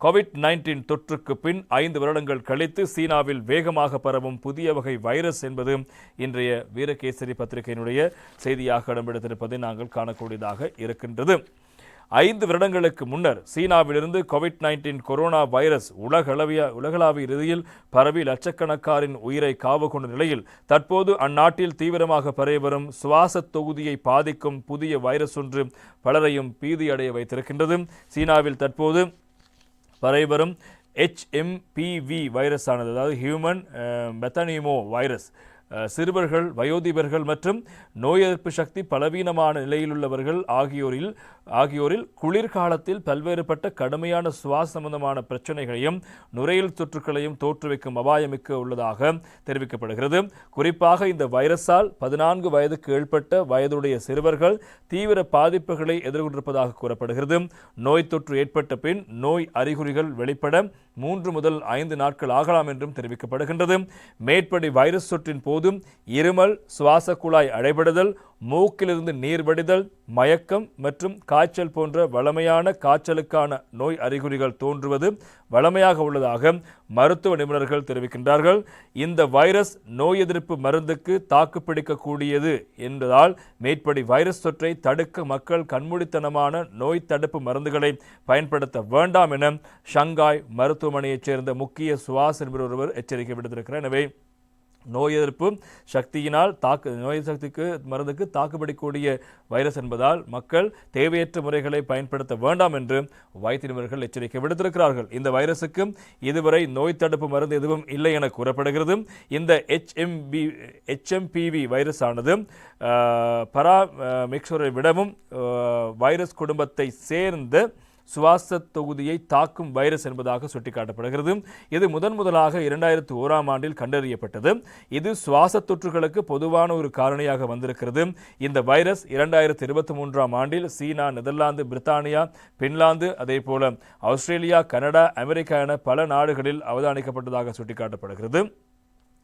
Covid nineteen தொற்றுக்கு பின் ஐந்து வருடங்கள் கழித்து சீனாவில் வேகமாக பரவும் புதிய வகை வைரஸ் என்பது இன்றைய வீரகேசரி பத்திரிகையினுடைய செய்தியாக இடம்பெடுத்திருப்பதை நாங்கள் காணக்கூடியதாக இருக்கின்றது. ஐந்து வருடங்களுக்கு முன்னர் சீனாவிலிருந்து கோவிட் நைன்டீன் கொரோனா வைரஸ் உலகளவிய உலகளாவிய ரீதியில் பரவி லட்சக்கணக்காரின் உயிரை காவு கொண்ட நிலையில் தற்போது அந்நாட்டில் தீவிரமாக பரவி வரும் சுவாச தொகுதியை பாதிக்கும் புதிய வைரஸ் ஒன்று பலரையும் பீதியடைய வைத்திருக்கின்றது. சீனாவில் தற்போது பரவிவரும் ஹெச்எம்பிவி வைரஸ் ஆனது அதாவது ஹியூமன் மெத்தனிமோ வைரஸ் சிறுவர்கள் வயோதிபர்கள் மற்றும் நோய் எதிர்ப்பு சக்தி பலவீனமான நிலையிலுள்ளவர்கள் ஆகியோரில் ஆகியோரில் குளிர்காலத்தில் பல்வேறுபட்ட கடுமையான சுவாச சம்பந்தமான பிரச்சனைகளையும் நுரையீல் தொற்றுக்களையும் தோற்றுவிக்கும் அபாயமிக்க உள்ளதாக தெரிவிக்கப்படுகிறது. குறிப்பாக இந்த வைரஸால் பதினான்கு வயதுக்கு ஏற்பட்ட வயதுடைய சிறுவர்கள் தீவிர பாதிப்புகளை எதிர்கொண்டிருப்பதாக கூறப்படுகிறது. நோய் தொற்று ஏற்பட்ட பின் நோய் அறிகுறிகள் வெளிப்பட மூன்று முதல் ஐந்து நாட்கள் ஆகலாம் என்றும் தெரிவிக்கப்படுகின்றது. மேற்படி வைரஸ் தொற்றின் போதும் இருமல் சுவாச குழாய் அடைபடுதல் மூக்கிலிருந்து நீர் வடிதல் மயக்கம் மற்றும் காய்ச்சல் போன்ற வழமையான காய்ச்சலுக்கான நோய் அறிகுறிகள் தோன்றுவது வழமையாக உள்ளதாக மருத்துவ நிபுணர்கள் தெரிவிக்கின்றார்கள். இந்த வைரஸ் நோய் எதிர்ப்பு மருந்துக்கு தாக்குப்பிடிக்கக்கூடியது என்பதால் மேற்படி வைரஸ் தொற்றை தடுக்க மக்கள் கண்மூடித்தனமான நோய் தடுப்பு மருந்துகளை பயன்படுத்த வேண்டாம் என ஷங்காய் மருத்துவமனையைச் சேர்ந்த முக்கிய சுவாச நிபுணர் ஒருவர் எச்சரிக்கை விடுத்திருக்கிறார். எனவே நோய் எதிர்ப்பு சக்தியினால் தாக்கு நோய் சக்திக்கு மருந்துக்கு தாக்குப்பிடிக்கூடிய வைரஸ் என்பதால் மக்கள் தேவையற்ற முறைகளை பயன்படுத்த வேண்டாம் என்று வைத்திய நிபுணர்கள் எச்சரிக்கை விடுத்திருக்கிறார்கள். இந்த வைரசுக்கு இதுவரை நோய் தடுப்பு மருந்து எதுவும் இல்லை என கூறப்படுகிறது. இந்த ஹெச்எம்பி ஹெச்எம்பிவி வைரஸ் ஆனது பரா மிக்சரை விடவும் வைரஸ் குடும்பத்தை சேர்ந்து சுவாச தொகுதியை தாக்கும் வைரஸ் என்பதாக சுட்டிக்காட்டப்படுகிறது. இது முதன் முதலாக இரண்டாயிரத்து ஓராம் ஆண்டில் கண்டறியப்பட்டது. இது சுவாச தொற்றுகளுக்கு பொதுவான ஒரு காரணியாக வந்திருக்கிறது. இந்த வைரஸ் இரண்டாயிரத்து இருபத்தி மூன்றாம் ஆண்டில் சீனா நெதர்லாந்து பிரித்தானியா பின்லாந்து அதே போல ஆஸ்திரேலியா கனடா அமெரிக்கா என பல நாடுகளில் அவதானிக்கப்பட்டதாக சுட்டிக்காட்டப்படுகிறது.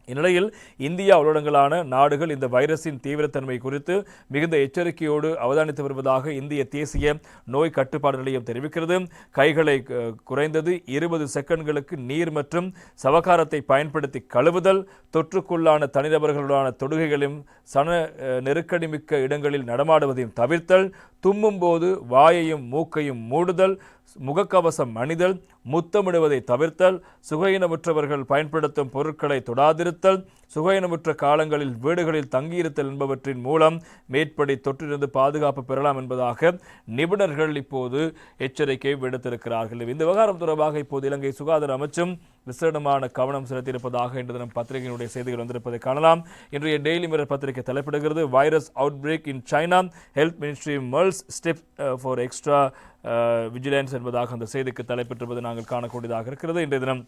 இந்நிலையில் இந்தியா உள்ளடங்கலான நாடுகள் இந்த வைரஸின் தீவிரத்தன்மை குறித்து மிகுந்த எச்சரிக்கையோடு அவதானித்து வருவதாக இந்திய தேசிய நோய் கட்டுப்பாடு நிலையம் தெரிவிக்கிறது. கைகளை குறைந்தது இருபது செகண்ட்களுக்கு நீர் மற்றும் சவகாரத்தை பயன்படுத்தி கழுவுதல் தொற்றுக்குள்ளான தனிநபர்களுடான தொடுகைகளையும் சன நெருக்கடிமிக்க நெருக்கடி மிக்க இடங்களில் நடமாடுவதையும் தவிர்த்தல் தும்மும் போது வாயையும் மூக்கையும் மூடுதல் முகக்கவசம் அணிதல் முத்தமிடுவதை தவிர்த்தல் சுகையினமுற்றவர்கள் பயன்படுத்தும் பொருட்களை தொடாதிருத்தல் சுகையினமுற்ற காலங்களில் வீடுகளில் தங்கியிருத்தல் என்பவற்றின் மூலம் மேற்படி தொற்றிலிருந்து பாதுகாப்பு பெறலாம் என்பதாக நிபுணர்கள் இப்போது எச்சரிக்கை விடுத்திருக்கிறார்கள். இந்த விவகாரம் தொடர்பாக இப்போது இலங்கை சுகாதார அமைச்சும் விசேடமான கவனம் செலுத்தியிருப்பதாக இன்று தினம் பத்திரிகையினுடைய செய்திகள் வந்திருப்பதை காணலாம். இன்றைய டெய்லி மிரர் பத்திரிகை தலைப்பிடுகிறது virus outbreak in China health ministry mulls step for extra vigilance என்பதாக அந்த செய்திக்கு தலைப்பெற்றிருப்பது நாங்கள் காணக்கூடியதாக இருக்கிறது. இன்றைய தினம்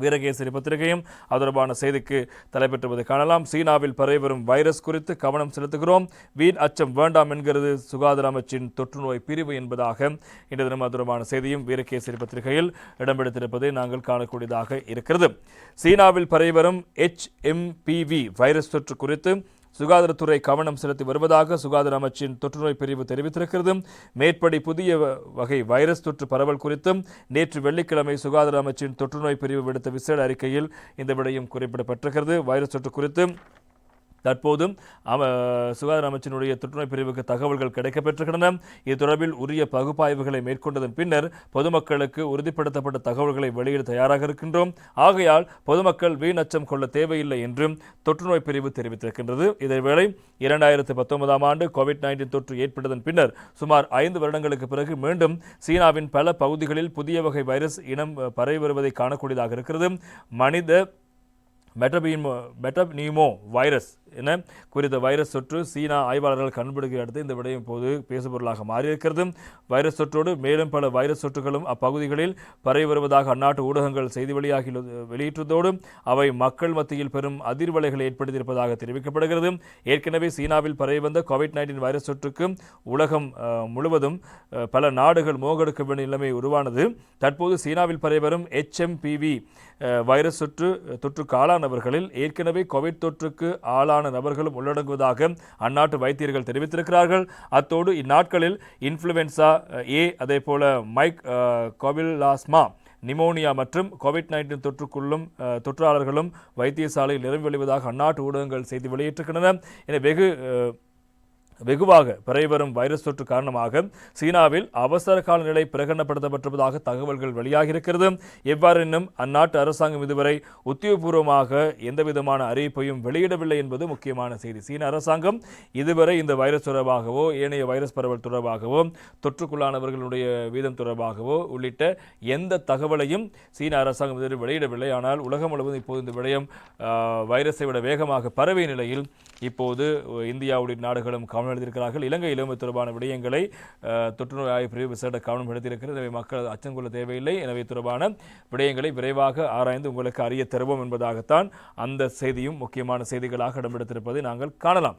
வீரகேசரி பத்திரிகையும் தொடர்பான செய்திக்கு தலைப்பெற்றுவதை காணலாம். சீனாவில் பரவி வரும் வைரஸ் குறித்து கவனம் செலுத்துகிறோம். வீண் அச்சம் வேண்டாம் என்கிறது சுகாதார அமைச்சின் தொற்றுநோய் பிரிவு என்பதாக இன்று தினம் தொடர்பான செய்தியும் வீரகேசரி பத்திரிகையில் இடம்பெடுத்திருப்பதை நாங்கள் காணக்கூடியதாக இருக்கிறது. சீனாவில் பரவி வரும் எச்எம்பிவி வைரஸ் தொற்று குறித்து சுகாதாரத்துறை கவனம் செலுத்தி வருவதாக சுகாதார அமைச்சின் தொற்றுநோய் பிரிவு தெரிவித்திருக்கிறது. மேற்படி புதிய வ- வகை வைரஸ் தொற்று பரவல் குறித்தும் நேற்று வெள்ளிக்கிழமை சுகாதார அமைச்சின் தொற்றுநோய் பிரிவு விடுத்த விசேட அறிக்கையில் இந்த விடயம் குறிப்பிடப்பட்டிருக்கிறது. வைரஸ் தொற்று குறித்து தற்போதும் அம சுகாதார அமைச்சினுடைய தொற்றுநோய் பிரிவுக்கு தகவல்கள் கிடைக்கப்பெற்றுகின்றன இது தொடர்பில் உரிய பகுப்பாய்வுகளை மேற்கொண்டதன் பின்னர் பொதுமக்களுக்கு உறுதிப்படுத்தப்பட்ட தகவல்களை வெளியிட தயாராக இருக்கின்றோம். ஆகையால் பொதுமக்கள் வீண் அச்சம் கொள்ள தேவையில்லை என்றும் தொற்றுநோய் பிரிவு தெரிவித்திருக்கின்றது. இதேவேளை இரண்டாயிரத்து பத்தொன்பதாம் ஆண்டு கோவிட் நைன்டீன் தொற்று ஏற்பட்டதன் பின்னர் சுமார் ஐந்து வருடங்களுக்கு பிறகு மீண்டும் சீனாவின் பல பகுதிகளில் புதிய வகை வைரஸ் இனம் பரவி வருவதை காணக்கூடியதாக இருக்கிறது. மனித மெட்டபீமோ மெட்டபீமோ வைரஸ் என குறித்த வைரஸ் தொற்று சீனா ஆய்வாளர்கள் கண்டுபிடிக்க அடுத்து இந்த விடயம் போது பேசுபொருளாக மாறியிருக்கிறது. வைரஸ் தொற்றோடு மேலும் பல வைரஸ் தொற்றுகளும் அப்பகுதிகளில் பரவி வருவதாக அந்நாட்டு ஊடகங்கள் செய்தி வெளியாகி வெளியிட்டதோடு அவை மக்கள் மத்தியில் பெரும் அதிர்வலைகளை ஏற்படுத்தியிருப்பதாக தெரிவிக்கப்படுகிறது. ஏற்கனவே சீனாவில் பரவி வந்த கோவிட் நைன்டீன் வைரஸ் தொற்றுக்கு உலகம் முழுவதும் பல நாடுகள் மோகெடுக்க வேண்டிய நிலைமை உருவானது. தற்போது சீனாவில் பரவி வரும் எச்எம்பிவி வைரஸ் தொற்று தொற்றுக்கு ஆளானவர்களில் ஏற்கனவே கோவிட் தொற்றுக்கு ஆளான நபர்களும் உள்ளடங்குவதாக அந்நாட்டு வைத்தியர்கள் தெரிவித்திருக்கிறார்கள். அத்தோடு இந்நாட்களில் இன்ஃப்ளூயன்சா ஏ அதே போல மைக் கோவில்லாஸ்மா நிமோனியா மற்றும் கோவிட் நைன்டீன் தொற்றுக்குள்ளும் தொற்றாளர்களும் வைத்தியசாலையில் நிரம்பி வழிவதாக அந்நாட்டு ஊடகங்கள் செய்தி வெளியிட்டிருக்கின்றன. என வெகு வெகுவாக பரவி வைரஸ் தொற்று காரணமாக சீனாவில் அவசர கால நிலை பிரகடனப்படுத்தப்பட்டிருப்பதாக தகவல்கள் வெளியாகியிருக்கிறது. எவ்வாறெனும் அந்நாட்டு அரசாங்கம் இதுவரை உத்தியோகபூர்வமாக எந்தவிதமான அறிவிப்பையும் வெளியிடவில்லை என்பது முக்கியமான செய்தி. சீன அரசாங்கம் இதுவரை இந்த வைரஸ் தொடர்பாகவோ ஏனைய வைரஸ் பரவல் தொடர்பாகவோ தொற்றுக்குள்ளானவர்களுடைய வீதம் தொடர்பாகவோ உள்ளிட்ட எந்த தகவலையும் சீன அரசாங்கம் இதுவரை வெளியிடவில்லை. ஆனால் உலகம் முழுவதும் இப்போது இந்த விடயம் வைரஸை விட வேகமாக பரவிய நிலையில் இப்போது இந்தியாவுடைய நாடுகளும் கவனம் எழுதிருக்கிறார்கள் இலங்கை இது தொடர்பான விடயங்களை தொற்றுநோய் ஆய்வு பிரிவு விசேட கவனம் எடுத்திருக்கிறது. எனவே மக்கள் அச்சம் கொள்ள தேவையில்லை. எனவே தொடர்பான விடயங்களை விரைவாக ஆராய்ந்து உங்களுக்கு அறிய தருவோம் என்பதாகத்தான் அந்த செய்தியும் முக்கியமான செய்திகளாக இடம்பெடுத்திருப்பதை நாங்கள் காணலாம்.